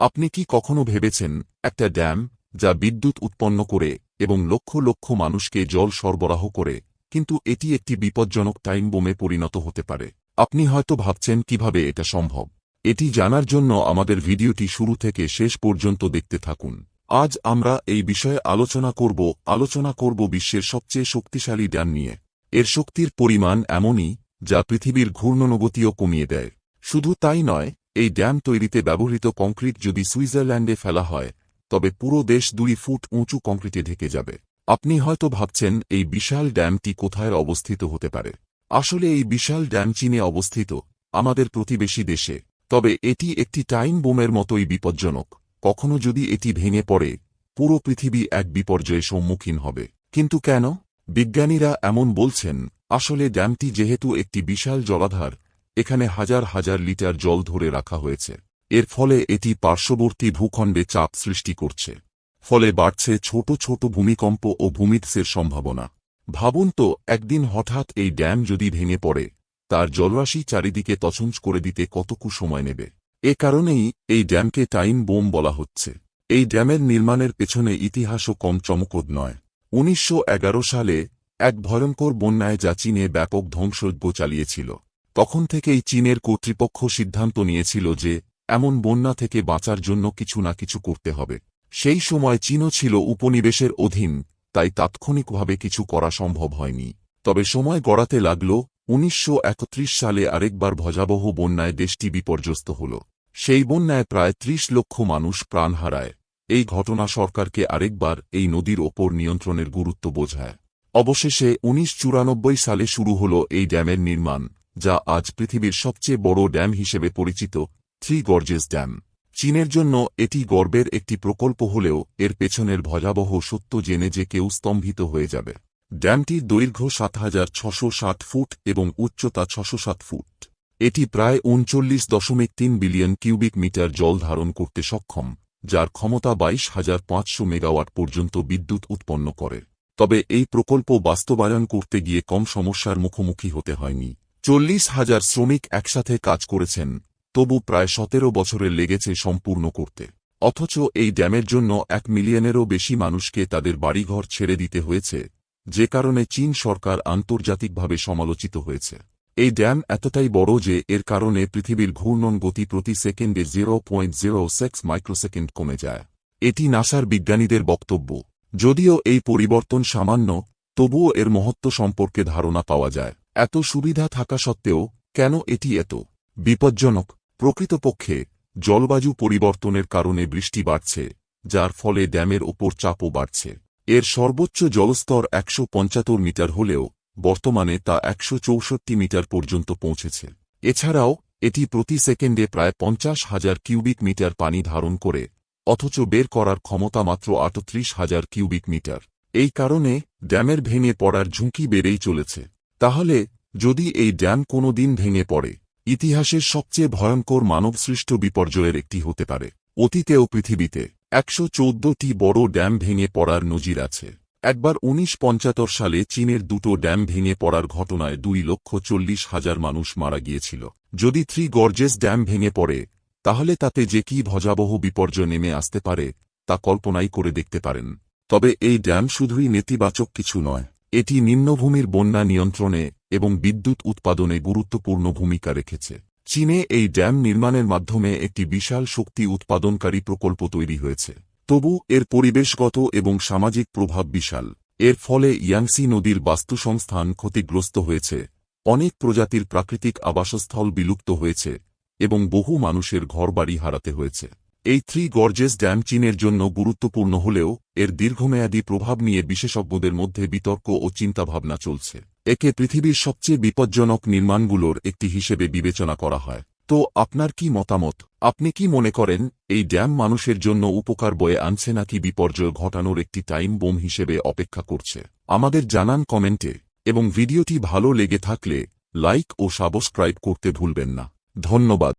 আপনি কি কখনো ভেবেছেন, একটা ড্যাম, যা বিদ্যুৎ উৎপন্ন করে এবং লক্ষ লক্ষ মানুষকে জল সরবরাহ করে, কিন্তু এটি একটি বিপজ্জনক টাইম বোমে পরিণত হতে পারে? আপনি হয়তো ভাবছেন, কীভাবে এটা সম্ভব? এটি জানার জন্য আমাদের ভিডিওটি শুরু থেকে শেষ পর্যন্ত দেখতে থাকুন। আজ আমরা এই বিষয়ে আলোচনা করব আলোচনা করব বিশ্বের সবচেয়ে শক্তিশালী ড্যাম নিয়ে। এর শক্তির পরিমাণ এমনই, যা পৃথিবীর ঘূর্ণনগতিও কমিয়ে দেয়। শুধু তাই নয় এই ড্যাম তৈরিতে ব্যবহৃত কংক্রিট যদি সুইজারল্যান্ডে ফেলা হয়, তবে পুরো দেশ দুই ফুট উঁচু কংক্রিটে ঢেকে যাবে। আপনি হয়তো ভাবছেন, এই বিশাল ড্যামটি কোথায় অবস্থিত হতে পারে? আসলে এই বিশাল ড্যাম চীনে অবস্থিত, আমাদের প্রতিবেশী দেশে। তবে এটি একটি টাইম বোমের মতোই বিপজ্জনক। কখনো যদি এটি ভেঙে পড়ে, পুরো পৃথিবী এক বিপর্যয়ে সম্মুখীন হবে। কিন্তু কেন? বিজ্ঞানীরা এমন বলছেন, আসলে ড্যামটি যেহেতু একটি বিশাল জলাধার এখানে হাজার হাজার লিটার জল ধরে রাখা হয়েছে। এর ফলে এটি পার্শ্ববর্তী ভূখণ্ডে চাপ সৃষ্টি করছে। ফলে বাড়ছে ছোট ছোট ভূমিকম্প ও ভূমিধ্সের সম্ভাবনা। ভাবুন তো, একদিন হঠাৎ এই ড্যাম যদি ভেঙে পড়ে, তার জলরাশি চারিদিকে তছঞ্চ করে দিতে কতকু সময় নেবে? এ কারণেই এই ড্যামকে টাইম বোম বলা হচ্ছে। এই ড্যামের নির্মাণের পেছনে ইতিহাসও কম চমকদ নয়। উনিশশো সালে এক ভয়ঙ্কর বন্যায় যা চীনে ব্যাপক ধ্বংসযজ্ঞ চালিয়েছিল। তখন থেকেই চীনের কর্তৃপক্ষ সিদ্ধান্ত নিয়েছিল যে, এমন বন্যা থেকে বাঁচার জন্য কিছু না কিছু করতে হবে। সেই সময় চীনও ছিল উপনিবেশের অধীন, তাই তাৎক্ষণিকভাবে কিছু করা সম্ভব হয়নি। তবে সময় গড়াতে লাগল, উনিশশো একত্রিশ সালে আরেকবার ভজাবহ বন্যায় দেশটি বিপর্যস্ত হল। সেই বন্যায় প্রায় ত্রিশ লক্ষ মানুষ প্রাণ হারায়। এই ঘটনা সরকারকে আরেকবার এই নদীর ওপর নিয়ন্ত্রণের গুরুত্ব বোঝায়। অবশেষে উনিশ সালে শুরু হল এই ড্যামের নির্মাণ। যা আজ পৃথিবীর সবচেয়ে বড় ড্যাম হিসেবে পরিচিত, থ্রি গর্জেস ড্যাম। চীনের জন্য এটি গর্বের একটি প্রকল্প হলেও এর পেছনের ভয়াবহ সত্য জেনে যে কেউ স্তম্ভিত হয়ে যাবে। ড্যামটির দৈর্ঘ্য সাত হাজার ছশো ষাট ফুট এবং উচ্চতা ছশো সাত ফুট। এটি প্রায় উনচল্লিশ দশমিক তিন বিলিয়ন কিউবিক মিটার জল ধারণ করতে সক্ষম, যার ক্ষমতা বাইশ হাজার পাঁচশো মেগাওয়াট পর্যন্ত বিদ্যুৎ উৎপন্ন করে। তবে এই প্রকল্প বাস্তবায়ন করতে গিয়ে কম সমস্যার মুখোমুখি হতে হয়নি। চল্লিশ হাজার শ্রমিক একসাথে কাজ করেছেন, তবু প্রায় সতেরো বছরের লেগেছে সম্পূর্ণ করতে। অথচ এই ড্যামের জন্য এক মিলিয়নেরও বেশি মানুষকে তাদের বাড়িঘর ছেড়ে দিতে হয়েছে, যে কারণে চীন সরকার আন্তর্জাতিকভাবে সমালোচিত হয়েছে। এই ড্যাম এতটাই বড় যে এর কারণে পৃথিবীর ঘূর্ণন গতি প্রতি সেকেন্ডে zero point zero six microsecond কমে যায়। এটি নাসার বিজ্ঞানীদের বক্তব্য। যদিও এই পরিবর্তন সামান্য, তবুও এর মহত্ব সম্পর্কে ধারণা পাওয়া যায়। এত সুবিধা থাকা সত্ত্বেও কেন এটি এত বিপজ্জনক? প্রকৃতপক্ষে, জলবায়ু পরিবর্তনের কারণে বৃষ্টি বাড়ছে, যার ফলে ড্যামের ওপর চাপও বাড়ছে। এর সর্বোচ্চ জলস্তর একশো মিটার হলেও বর্তমানে তা একশো চৌষট্টি মিটার পর্যন্ত পৌঁছেছে। এছাড়াও, এটি প্রতি সেকেন্ডে প্রায় পঞ্চাশ হাজার কিউবিক মিটার পানি ধারণ করে, অথচ বের করার ক্ষমতা মাত্র আটত্রিশ হাজার কিউবিক মিটার। এই কারণে, ড্যামের ভেঙে পড়ার ঝুঁকি বেড়েই চলেছে। তাহলে, যদি এই ড্যাম কোনো দিন ভেঙে পড়ে, ইতিহাসের সবচেয়ে ভয়ঙ্কর মানবসৃষ্ট বিপর্যয়ের একটি হতে পারে। অতীতেও পৃথিবীতে একশো চৌদ্দটি বড় ড্যাম ভেঙে পড়ার নজির আছে। একবার উনিশ পঞ্চাত্তর সালে চীনের দুটো ড্যাম ভেঙে পড়ার ঘটনায় দুই লক্ষ চল্লিশ হাজার মানুষ মারা গিয়েছিল। যদি থ্রি গর্জেস ড্যাম ভেঙে পড়ে, তাহলে তাতে যে কি ভজাবহ বিপর্যয় নেমে আসতে পারে, তা কল্পনাই করে দেখতে পারেন। তবে এই ড্যাম শুধুই নেতিবাচক কিছু নয় এটি নিম্নভূমির বন্যা নিয়ন্ত্রণে এবং বিদ্যুৎ উৎপাদনে গুরুত্বপূর্ণ ভূমিকা রেখেছে। চীনে এই ড্যাম নির্মাণের মাধ্যমে একটি বিশাল শক্তি উৎপাদনকারী প্রকল্প তৈরি হয়েছে। তবু এর পরিবেশগত এবং সামাজিক প্রভাব বিশাল। এর ফলে ইয়াংসি নদীর বাস্তুসংস্থান ক্ষতিগ্রস্ত হয়েছে, অনেক প্রজাতির প্রাকৃতিক আবাসস্থল বিলুপ্ত হয়েছে এবং বহু মানুষের ঘরবাড়ি হারাতে হয়েছে। এই থ্রি গর্জেস ড্যাম চীনের জন্য গুরুত্বপূর্ণ হলেও, এর দীর্ঘমেয়াদী প্রভাব নিয়ে বিশেষজ্ঞদের মধ্যে বিতর্ক ও চিন্তাভাবনা চলছে। একে পৃথিবীর সবচেয়ে বিপজ্জনক নির্মাণগুলোর একটি হিসেবে বিবেচনা করা হয়। তো, আপনার কি মতামত? আপনি কি মনে করেন, এই ড্যাম মানুষের জন্য উপকার বয়ে আনছে নাকি বিপর্যয় ঘটানোর একটি টাইম বোম হিসেবে অপেক্ষা করছে? আমাদের জানান কমেন্টে, এবং ভিডিওটি ভালো লেগে থাকলে, লাইক ও সাবস্ক্রাইব করতে ভুলবেন না। ধন্যবাদ।